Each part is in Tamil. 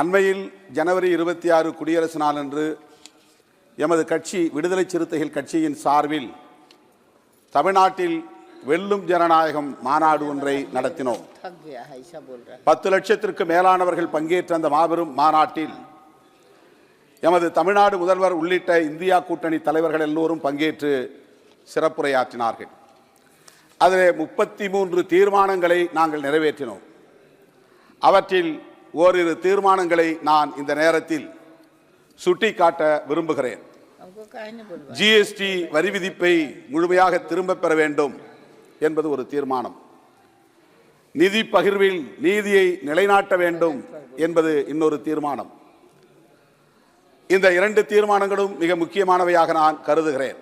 அண்மையில் ஜனவரி இருபத்தி ஆறு குடியரசு நாளன்று எமது கட்சி விடுதலை சிறுத்தைகள் கட்சியின் சார்பில் தமிழ்நாட்டில் வெல்லும் ஜனநாயகம் மாநாடு ஒன்றை நடத்தினோம். பத்து லட்சத்திற்கு மேலானவர்கள் பங்கேற்ற அந்த மாபெரும் மாநாட்டில் எமது தமிழ்நாடு முதல்வர் உள்ளிட்ட இந்தியா கூட்டணி தலைவர்கள் எல்லோரும் பங்கேற்று சிறப்புரையாற்றினார்கள். அதில் முப்பத்தி மூன்று தீர்மானங்களை நாங்கள் நிறைவேற்றினோம். அவற்றில் ஓரிரு தீர்மானங்களை நான் இந்த நேரத்தில் சுட்டிக்காட்ட விரும்புகிறேன். ஜிஎஸ்டி வரி விதிப்பை முழுமையாக திரும்பப் பெற வேண்டும் என்பது ஒரு தீர்மானம். நிதி பகிர்வில் நீதியை நிலைநாட்ட வேண்டும் என்பது இன்னொரு தீர்மானம். இந்த இரண்டு தீர்மானங்களும் மிக முக்கியமானவையாக நான் கருதுகிறேன்.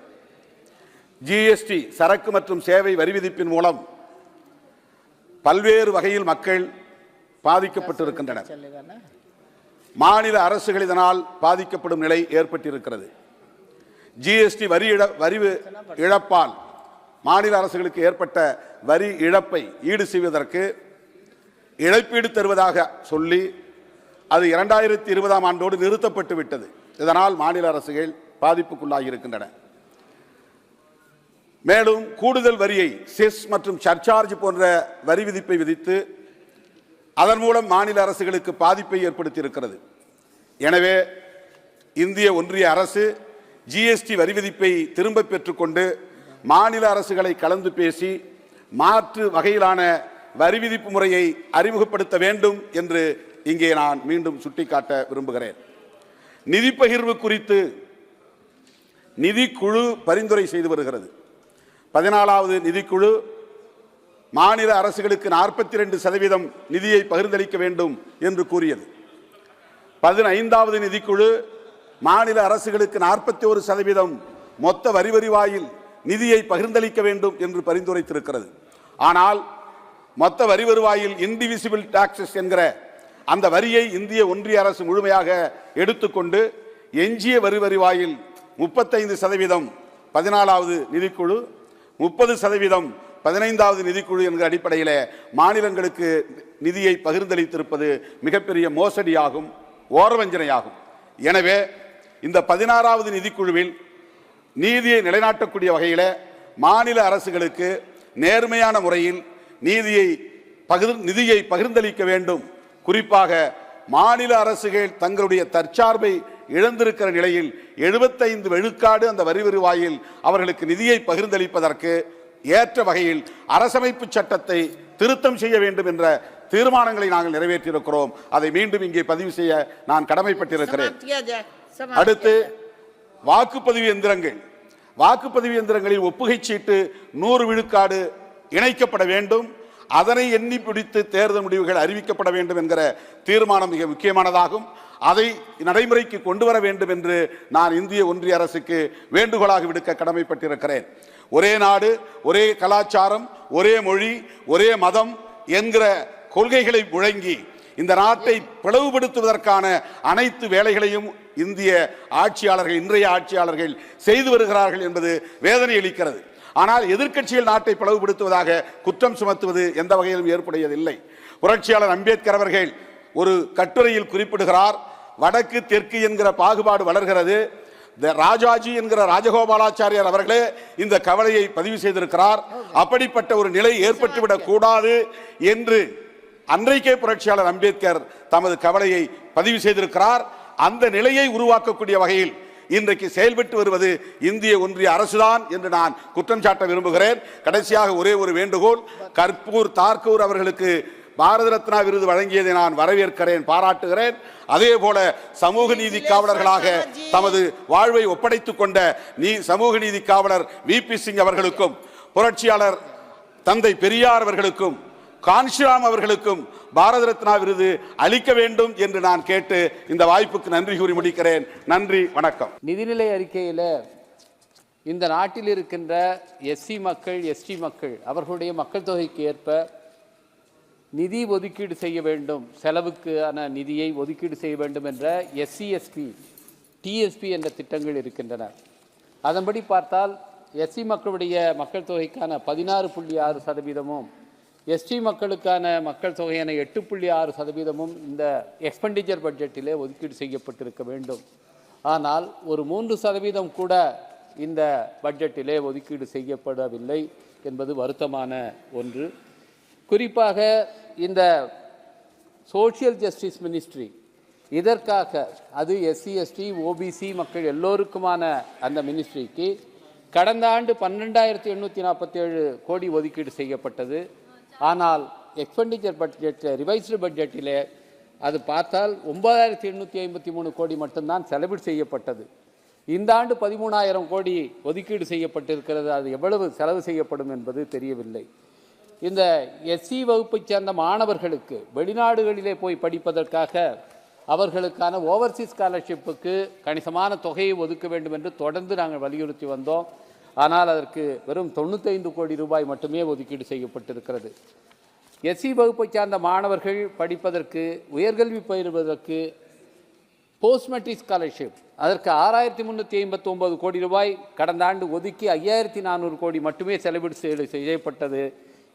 ஜிஎஸ்டி சரக்கு மற்றும் சேவை வரி விதிப்பின் மூலம் பல்வேறு வகையில் மக்கள் பாதிக்கப்பட்டிருக்கின்றனர். மாநில அரசுகள் இதனால் பாதிக்கப்படும் நிலை ஏற்பட்டிருக்கிறது. ஜிஎஸ்டி வரி இழ வரி இழப்பால் மாநில அரசுகளுக்கு ஏற்பட்ட வரி இழப்பை ஈடு செய்வதற்கு இழப்பீடு தருவதாக சொல்லி அது இரண்டாயிரத்தி இருபதாம் ஆண்டோடு நிறுத்தப்பட்டு விட்டது. இதனால் மாநில அரசுகள் பாதிப்புக்குள்ளாகி இருக்கின்றன. மேலும் கூடுதல் வரியை செஸ் மற்றும் சர்ச்சார்ஜ் போன்ற வரி விதிப்பை விதித்து அதன் மூலம் மாநில அரசுகளுக்கு பாதிப்பை ஏற்படுத்தியிருக்கிறது. எனவே இந்திய ஒன்றிய அரசு ஜிஎஸ்டி வரி விதிப்பை திரும்ப பெற்றுக்கொண்டு மாநில அரசுகளை கலந்து பேசி மாற்று வகையிலான வரி விதிப்பு முறையை அறிமுகப்படுத்த வேண்டும் என்று இங்கே நான் மீண்டும் சுட்டிக்காட்ட விரும்புகிறேன். நிதி பகிர்வு குறித்து நிதிக்குழு பரிந்துரை செய்து வருகிறது. பதினாலாவது நிதிக்குழு மாநில அரசுகளுக்கு நாற்பத்தி ரெண்டு சதவீதம் நிதியை பகிர்ந்தளிக்க வேண்டும் என்று கூறியது. பதினைந்தாவது நிதிக்குழு மாநில அரசுகளுக்கு நாற்பத்தி ஒரு சதவீதம் மொத்த வரி வருவாயில் நிதியை பகிர்ந்தளிக்க வேண்டும் என்று பரிந்துரைத்திருக்கிறது. ஆனால் மொத்த வரி வருவாயில் இன்டிவிசிபிள் டாக்ஸஸ் என்கிற அந்த வரியை இந்திய ஒன்றிய அரசு முழுமையாக எடுத்துக்கொண்டு எஞ்சிய வரி வருவாயில் முப்பத்தைந்து சதவீதம் பதினாலாவது நிதிக்குழு முப்பது சதவீதம் பதினைந்தாவது நிதிக்குழு என்கிற அடிப்படையில் மாநிலங்களுக்கு நிதியை பகிர்ந்தளித்திருப்பது மிகப்பெரிய மோசடியாகும் ஓரவஞ்சனையாகும். எனவே இந்த பதினாறாவது நிதிக்குழுவில் நீதியை நிலைநாட்டக்கூடிய வகையில் மாநில அரசுகளுக்கு நேர்மையான முறையில் நீதியை பகிர் நிதியை பகிர்ந்தளிக்க வேண்டும். குறிப்பாக மாநில அரசுகள் தங்களுடைய தற்சார்பை இழந்திருக்கிற நிலையில் எழுபத்தைந்து விழுக்காடு அந்த வரி வருவாயில் அவர்களுக்கு நிதியை பகிர்ந்தளிப்பதற்கு ஏற்ற வகையில் அரசமைப்பு சட்டத்தை திருத்தம் செய்ய வேண்டும் என்ற தீர்மானங்களை நாங்கள் நிறைவேற்றியிருக்கிறோம். அதை மீண்டும் இங்கே பதிவு செய்ய நான் கடமைப்பட்டிருக்கிறேன். அடுத்து வாக்குப்பதிவு எந்திரங்கள். வாக்குப்பதிவு எந்திரங்களில் ஒப்புகை சீட்டு நூறு விழுக்காடு இணைக்கப்பட வேண்டும். அதனை எண்ணி பிடித்து தேர்தல் முடிவுகள் அறிவிக்கப்பட வேண்டும் என்கிற தீர்மானம் மிக முக்கியமானதாகும். அதை நடைமுறைக்கு கொண்டு வர வேண்டும் என்று நான் இந்திய ஒன்றிய அரசுக்கு வேண்டுகோளாக விடுக்க கடமைப்பட்டிருக்கிறேன். ஒரே நாடு ஒரே கலாச்சாரம் ஒரே மொழி ஒரே மதம் என்கிற கொள்கைகளை முழங்கி இந்த நாட்டை பிளவுபடுத்துவதற்கான அனைத்து வேலைகளையும் இந்திய ஆட்சியாளர்கள் இன்றைய ஆட்சியாளர்கள் செய்து வருகிறார்கள் என்பது வேதனை அளிக்கிறது. ஆனால் எதிர்க்கட்சிகள் நாட்டை பிளவுபடுத்துவதாக குற்றம் சுமத்துவது எந்த வகையிலும் ஏற்புடையதில்லை. புரட்சியாளர் அம்பேத்கர் அவர்கள் ஒரு கட்டுரையில் குறிப்பிடுகிறார் வடக்கு தெற்கு என்கிற பாகுபாடு வளர்கிறது. ராஜாஜி என்கிற ராஜகோபாலாச்சாரியார் அவர்களே இந்த கவலையை பதிவு செய்திருக்கிறார். அப்படிப்பட்ட ஒரு நிலை ஏற்பட்டுவிடக் கூடாது என்று அன்றைக்கே புரட்சியாளர் அம்பேத்கர் தமது கவலையை பதிவு செய்திருக்கிறார். அந்த நிலையை உருவாக்கக்கூடிய வகையில் இன்றைக்கு செயல்பட்டு வருவது இந்திய ஒன்றிய அரசுதான் என்று நான் குற்றம் சாட்ட விரும்புகிறேன். கடைசியாக ஒரே ஒரு வேண்டுகோள் கற்பூர் தார்கூர் அவர்களுக்கு பாரத ரத்னா விருது வழங்கியதை நான் வரவேற்கிறேன் பாராட்டுகிறேன். அதே போல சமூக நீதி காவலர்களாக தமது வாழ்வை ஒப்படைத்துக் கொண்ட நீ சமூக நீதி காவலர் வி. பி. சிங் அவர்களுக்கும் புரட்சியாளர் தந்தை பெரியார் அவர்களுக்கும் கான்ஷிராம் அவர்களுக்கும் பாரத ரத்னா விருது அளிக்க வேண்டும் என்று நான் கேட்டு இந்த வாய்ப்புக்கு நன்றி கூறி முடிக்கிறேன். நன்றி வணக்கம். நிதிநிலை அறிக்கையில் இந்த நாட்டில் இருக்கின்ற எஸ்சி மக்கள் எஸ்டி மக்கள் அவர்களுடைய மக்கள் தொகைக்கு ஏற்ப நிதி ஒதுக்கீடு செய்ய வேண்டும் செலவுக்கான நிதியை ஒதுக்கீடு செய்ய வேண்டும் என்ற எஸ்சிஎஸ்பி டிஎஸ்பி என்ற திட்டங்கள் இருக்கின்றன. அதன்படி பார்த்தால் எஸ்சி மக்களுடைய மக்கள் தொகைக்கான பதினாறு புள்ளி ஆறு சதவீதமும் எஸ்டி மக்களுக்கான மக்கள் தொகையான எட்டு புள்ளி ஆறு சதவீதமும் இந்த எக்ஸ்பெண்டிச்சர் பட்ஜெட்டிலே ஒதுக்கீடு செய்யப்பட்டிருக்க வேண்டும். ஆனால் ஒரு மூன்று சதவீதம் கூட இந்த பட்ஜெட்டிலே ஒதுக்கீடு செய்யப்படவில்லை என்பது வருத்தமான ஒன்று. குறிப்பாக இந்த சோஷியல் ஜஸ்டிஸ் மினிஸ்ட்ரி இதற்காக அது எஸ்சி எஸ்டி ஓபிசி மக்கள் எல்லோருக்குமான அந்த மினிஸ்ட்ரிக்கு கடந்த ஆண்டு பன்னெண்டாயிரத்தி எண்ணூற்றி நாற்பத்தேழு கோடி ஒதுக்கீடு செய்யப்பட்டது. ஆனால் எக்ஸ்பெண்டிச்சர் பட்ஜெட்டில் ரிவைஸ்டு பட்ஜெட்டிலே அது பார்த்தால் ஒன்பதாயிரத்தி எண்ணூற்றி ஐம்பத்தி மூணு கோடி மட்டும்தான் செலவு செய்யப்பட்டது. இந்த ஆண்டு பதிமூணாயிரம் கோடி ஒதுக்கீடு செய்யப்பட்டிருக்கிறது. அது எவ்வளவு செலவு செய்யப்படும் என்பது தெரியவில்லை. இந்த எஸ்சி வகுப்பைச் சேர்ந்த மாணவர்களுக்கு வெளிநாடுகளிலே போய் படிப்பதற்காக அவர்களுக்கான ஓவர்சீஸ் ஸ்காலர்ஷிப்புக்கு கணிசமான தொகையை ஒதுக்க வேண்டும் என்று தொடர்ந்து நாங்கள் வலியுறுத்தி வந்தோம். ஆனால் அதற்கு வெறும் தொண்ணூத்தைந்து கோடி ரூபாய் மட்டுமே ஒதுக்கீடு செய்யப்பட்டிருக்கிறது. எஸ்சி வகுப்பைச் சார்ந்த மாணவர்கள் படிப்பதற்கு உயர்கல்வி பயிர்வதற்கு போஸ்ட் மெட்ரிக் ஸ்காலர்ஷிப் அதற்கு ஆறாயிரத்தி முந்நூற்றி ஐம்பத்தி ஒன்பது கோடி ரூபாய் கடந்த ஆண்டு ஒதுக்கி ஐயாயிரத்தி நானூறு கோடி மட்டுமே செலவிடு செய்யப்பட்டது.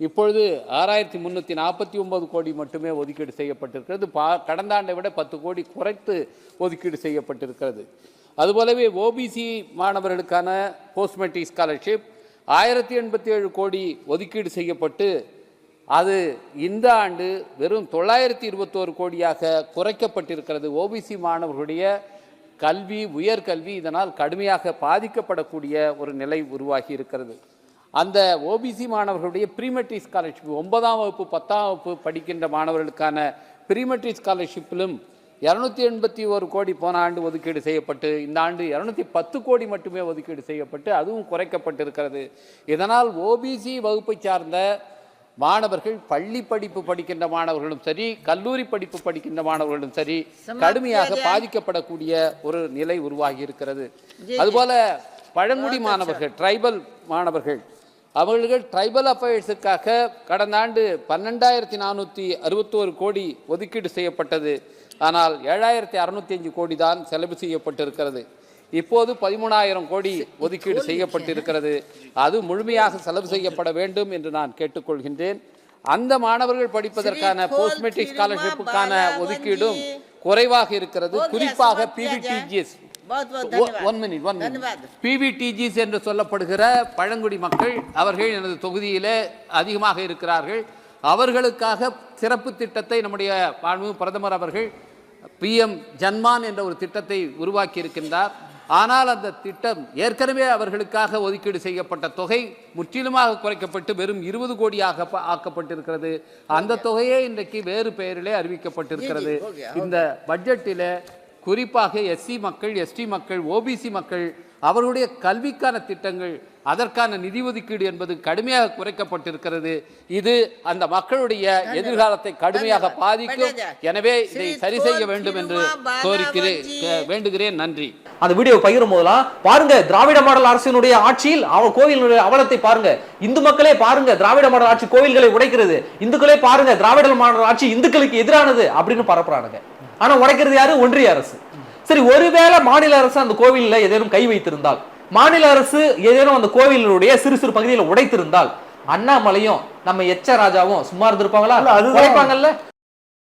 இப்பொழுது ஆறாயிரத்தி முந்நூற்றி நாற்பத்தி ஒன்பது கோடி மட்டுமே ஒதுக்கீடு செய்யப்பட்டிருக்கிறது. பா கடந்த ஆண்டை விட பத்து கோடி குறைத்து ஒதுக்கீடு செய்யப்பட்டிருக்கிறது. அதுபோலவே ஓபிசி மாணவர்களுக்கான போஸ்ட் மெட்ரிக் ஸ்காலர்ஷிப் ஆயிரத்தி எண்பத்தி ஏழு கோடி ஒதுக்கீடு செய்யப்பட்டு அது இந்த ஆண்டு வெறும் தொள்ளாயிரத்தி இருபத்தோரு கோடியாக குறைக்கப்பட்டிருக்கிறது. ஓபிசி மாணவர்களுடைய கல்வி உயர்கல்வி இதனால் கடுமையாக பாதிக்கப்படக்கூடிய ஒரு நிலை உருவாகி இருக்கிறது. அந்த ஓபிசி மாணவர்களுடைய ப்ரீமெட்ரி ஸ்காலர்ஷிப் ஒன்பதாம் வகுப்பு பத்தாம் வகுப்பு படிக்கின்ற மாணவர்களுக்கான ப்ரீமெட்ரி ஸ்காலர்ஷிப்பிலும் இரநூத்தி எண்பத்தி ஒரு கோடி போன ஆண்டு ஒதுக்கீடு செய்யப்பட்டு இந்த ஆண்டு இரநூத்தி பத்து கோடி மட்டுமே ஒதுக்கீடு செய்யப்பட்டு அதுவும் குறைக்கப்பட்டிருக்கிறது. இதனால் ஓபிசி வகுப்பை சார்ந்த மாணவர்கள் பள்ளி படிப்பு படிக்கின்ற மாணவர்களும் சரி கல்லூரி படிப்பு படிக்கின்ற மாணவர்களும் சரி கடுமையாக பாதிக்கப்படக்கூடிய ஒரு நிலை உருவாகி இருக்கிறது. அதுபோல பழங்குடி மாணவர்கள் ட்ரைபல் மாணவர்கள் அவர்கள் ட்ரைபல் அஃபேர்ஸுக்காக கடந்த ஆண்டு பன்னெண்டாயிரத்தி நானூற்றி அறுபத்தோரு கோடி ஒதுக்கீடு செய்யப்பட்டது. ஆனால் ஏழாயிரத்தி அறுநூத்தி அஞ்சு கோடி தான் செலவு செய்யப்பட்டிருக்கிறது. இப்போது பதிமூணாயிரம் கோடி ஒதுக்கீடு செய்யப்பட்டிருக்கிறது. அது முழுமையாக செலவு செய்யப்பட வேண்டும் என்று நான் கேட்டுக்கொள்கின்றேன். அந்த மாணவர்கள் படிப்பதற்கான போஸ்ட்மெட்ரிக் ஸ்காலர்ஷிப்புக்கான ஒதுக்கீடும் குறைவாக இருக்கிறது. குறிப்பாக பிபிடிஜிஎஸ் ஒன் மினிட் பிவிடிஜிஸ் என்று சொல்லப்படுகிற பழங்குடி மக்கள் அவர்கள் எனது தொகுதியில் அதிகமாக இருக்கிறார்கள். அவர்களுக்காக சிறப்பு திட்டத்தை நம்முடைய பிரதமர் அவர்கள் பிஎம் ஜன்மான் என்ற ஒரு திட்டத்தை உருவாக்கி இருக்கின்றார். ஆனால் அந்த திட்டம் ஏற்கனவே அவர்களுக்காக ஒதுக்கீடு செய்யப்பட்ட தொகை முற்றிலுமாக குறைக்கப்பட்டு வெறும் இருபது கோடியாக ஆக்கப்பட்டிருக்கிறது. அந்த தொகையே இன்றைக்கு வேறு பெயரிலே அறிவிக்கப்பட்டிருக்கிறது. இந்த பட்ஜெட்டில் குறிப்பாக எஸ்சி மக்கள் எஸ்டி மக்கள் ஓபிசி மக்கள் அவர்களுடைய கல்விக்கான திட்டங்கள் அதற்கான நிதி ஒதுக்கீடு என்பது கடுமையாக குறைக்கப்பட்டிருக்கிறது. இது அந்த மக்களுடைய எதிர்காலத்தை கடுமையாக பாதிக்கும். எனவே இதை சரி செய்ய வேண்டும் என்று கோரிக்கிறேன். வேண்டுகிறேன். நன்றி. அந்த வீடியோ பகிரும் போதெல்லாம் பாருங்க திராவிட மாடல் அரசினுடைய ஆட்சியில் அவ கோவிலுடைய அவலத்தை பாருங்க. இந்து மக்களே பாருங்க திராவிட மாடல் ஆட்சி கோவில்களை உடைக்கிறது. இந்துக்களே பாருங்க திராவிட மாடல் ஆட்சி இந்துக்களுக்கு எதிரானது அப்படின்னு பரப்புறானுங்க. ஆனா உடைக்கிறது யாரு? ஒன்றிய அரசு. சரி ஒருவேளை மாநில அரசு அந்த கோவில்ல ஏதேனும் கை வைத்திருந்தால் மாநில அரசு ஏதேனும் அந்த கோவிலுடைய சிறு சிறு பகுதியில் உடைத்திருந்தால் அண்ணாமலையும் நம்ம எச்ச ராஜாவும் சும்மா இருந்திருப்பாங்களா. உடைப்பாங்கல்ல?